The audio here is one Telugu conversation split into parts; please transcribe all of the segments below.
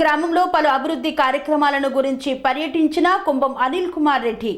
గ్రామంలో పలు అభివృద్ధి కార్యక్రమాలను గురించి పర్యటించిన కుంభం అనిల్ కుమార్ రెడ్డి.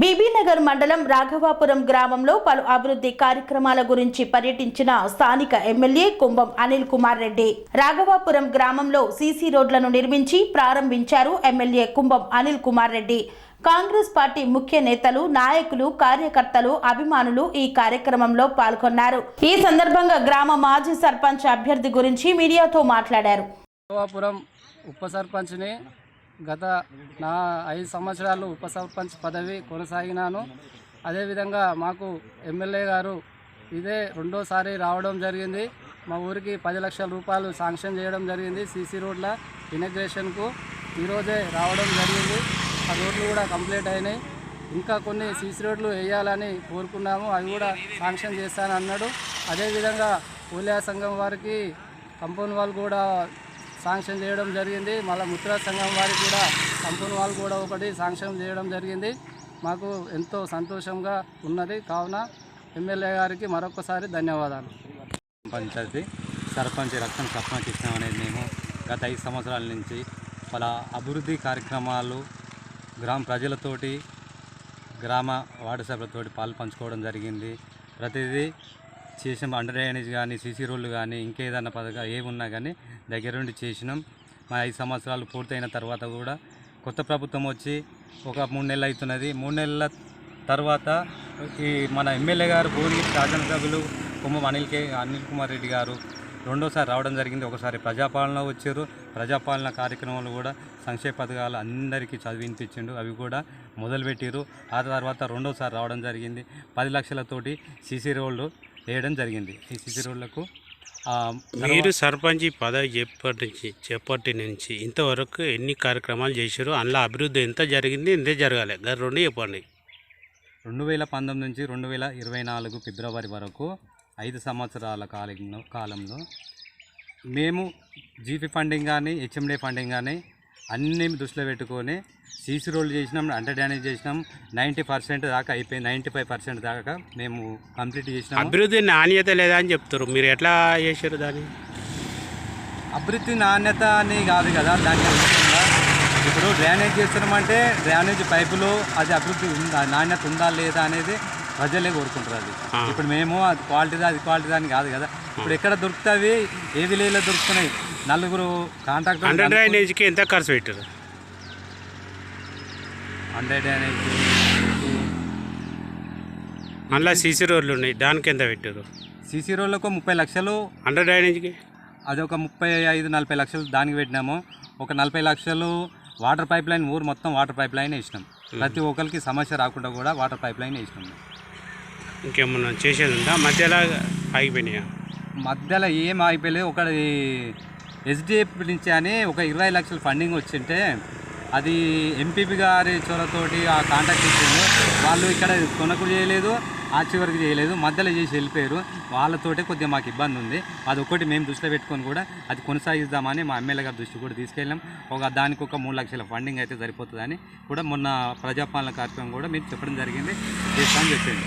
బీబీనగర్ మండలం రాఘవాపురం గ్రామంలో పలు అభివృద్ధి కార్యక్రమాల గురించి పర్యటించిన స్థానిక ఎమ్మెల్యే కుంభం అనిల్ కుమార్ రెడ్డి. రాఘవాపురం గ్రామంలో సీసీ రోడ్లను నిర్మించి ప్రారంభించారు ఎమ్మెల్యే కుంభం అనిల్ కుమార్ రెడ్డి. కాంగ్రెస్ పార్టీ ముఖ్య నేతలు నాయకులు కార్యకర్తలు అభిమానులు ఈ కార్యక్రమంలో పాల్గొన్నారు. ఈ సందర్భంగా గ్రామ మాజీ సర్పంచ్ అభ్యర్థి గురించి మీడియాతో మాట్లాడారు. గోవాపురం ఉప సర్పంచ్ని గత నా ఐదు సంవత్సరాలు ఉప సర్పంచ్ పదవి కొనసాగినాను. అదేవిధంగా మాకు ఎమ్మెల్యే గారు ఇదే రెండోసారి రావడం జరిగింది. మా ఊరికి పది లక్షల రూపాయలు శాంక్షన్ చేయడం జరిగింది. సీసీ రోడ్ల ఇనగ్రేషన్కు ఈరోజే రావడం జరిగింది. ఆ రోడ్లు కూడా కంప్లీట్ అయినాయి. ఇంకా కొన్ని సీసీ రోడ్లు వేయాలని కోరుకున్నాము. అవి కూడా శాంక్షన్ చేస్తాను అన్నాడు. అదేవిధంగా కూలియా సంఘం వారికి కంపౌండ్ వాళ్ళు కూడా శాంక్షన్ చేయడం జరిగింది. మళ్ళీ ముత్రా సంఘం వారికి కూడా కంపౌండ్ వాళ్ళు కూడా ఒకటి శాంక్షన్ చేయడం జరిగింది. మాకు ఎంతో సంతోషంగా ఉన్నది. కావున ఎమ్మెల్యే గారికి మరొకసారి ధన్యవాదాలు. పంచాయతీ సర్పంచ్ రక్తం సర్పంచ్ ఇచ్చినామనేది మేము గత ఐదు సంవత్సరాల నుంచి. పలా అభివృద్ధి కార్యక్రమాలు గ్రామ ప్రజలతోటి గ్రామ వార్డు సభ్యులతోటి పాలు పంచుకోవడం జరిగింది. ప్రతిదీ చేసినాం అండర్ డ్రైనేజ్ కానీ సీసీ రోడ్లు కానీ ఇంకేదన్నా పథకాలు ఏమున్నా కానీ దగ్గరుండి చేసినాం. మా ఐదు సంవత్సరాలు పూర్తయిన తర్వాత కూడా కొత్త ప్రభుత్వం వచ్చి ఒక మూడు నెలలు అవుతున్నది. మూడు నెలల తర్వాత ఈ మన ఎమ్మెల్యే గారు భువనగిరి శాసనసభ్యులు కుమ్మం అనిల్ కే అనిల్ కుమార్ రెడ్డి గారు రెండోసారి రావడం జరిగింది. ఒకసారి ప్రజాపాలన వచ్చారు. ప్రజాపాలన కార్యక్రమాలు కూడా సంక్షేమ పథకాలు అందరికీ చదివింపించిండు అవి కూడా మొదలుపెట్టారు ఆ తర్వాత రెండోసారి రావడం జరిగింది. పది లక్షలతోటి సీసీ రోడ్లు వేయడం జరిగింది. ఈ సీసీ రోడ్లకు మీరు సర్పంచ్ పదవి చెప్పటి నుంచి చెప్పటి నుంచి ఇంతవరకు ఎన్ని కార్యక్రమాలు చేశారు? అందులో అభివృద్ధి ఎంత జరిగింది ఇంతే జరగాలి? గారు రెండు చెప్పండి. రెండు వేల పంతొమ్మిది నుంచి రెండు వేల ఇరవై నాలుగు ఫిబ్రవరి వరకు ఐదు సంవత్సరాల కాలంలో కాలంలో మేము జీపీ ఫండింగ్ కానీ హెచ్ఎండి ఫండింగ్ కానీ అన్నీ దృష్టిలో పెట్టుకొని సీసీ రోడ్లు చేసినాం అండర్ డ్యానేజ్ చేసినాం. నైంటీ పర్సెంట్ దాకా అయిపోయింది నైంటీ ఫైవ్ పర్సెంట్ దాకా మేము కంప్లీట్ చేసినాము. అభివృద్ధి నాణ్యత లేదా అని చెప్తారు మీరు ఎట్లా చేశారు దాన్ని? అభివృద్ధి నాణ్యత అని కాదు కదా దాని ముఖ్యంగా ఇప్పుడు డ్రైనేజ్ చేస్తున్నామంటే డ్రైనేజ్ పైపులు అది అభివృద్ధి ఉందా నాణ్యత ఉందా లేదా అనేది ప్రజలే కోరుకుంటారు అది. ఇప్పుడు మేము అది క్వాలిటీ అది క్వాలిటీ అని కాదు కదా. ఇప్పుడు ఎక్కడ దొరుకుతావి? ఏ విలేజ్లో దొరుకుతున్నాయి? నలుగురు అండర్ కాంట్రాక్టర్ డ్రైనేజ్కి ఎంత ఖర్చు పెట్టారు? Hundred drainage. అందులో సీసీ రోడ్లు ఉన్నాయి. దానికి ఎంత పెట్టారు? సీసీ రోడ్లకు ముప్పై లక్షలు. అండర్ డ్రైనేజ్కి? అది ఒక ముప్పై ఐదు నలభై లక్షలు దానికి పెట్టినాము. ఒక నలభై లక్షలు వాటర్ పైప్ లైన్ ఊరు మొత్తం వాటర్ పైప్ లైన్ వేసినాం ప్రతి ఒక్కరికి సమస్య రాకుండా కూడా వాటర్ పైప్ లైన్ వేసినాం. ఇంకేమన్నా చేసేది ఉందా మధ్యలో ఆగిపోయినాయా? మధ్యలో ఏం ఆగిపోయలేదు. ఒకటి ఎస్డిఎఫ్ నుంచి అని ఒక ఇరవై లక్షల ఫండింగ్ వచ్చింటే అది ఎంపీపీ గారి చోరతోటి ఆ కాంటాక్ట్ ఇచ్చిండు. వాళ్ళు ఇక్కడ కొనకు చేయలేదు ఆ చివరికి చేయలేదు మధ్యలో చేసి వెళ్ళిపోయారు. వాళ్ళతోటే కొద్దిగా మాకు ఇబ్బంది ఉంది. అది ఒకటి మేము దృష్టిలో పెట్టుకొని కూడా అది కొనసాగిద్దామని మా ఎమ్మెల్యే గారి దృష్టి కూడా తీసుకెళ్ళాం. ఒక దానికి ఒక మూడు లక్షల ఫండింగ్ అయితే సరిపోతుందని కూడా మొన్న ప్రజాపాలన కార్యక్రమం కూడా మీరు చెప్పడం జరిగింది. చేస్తామని చెప్పండి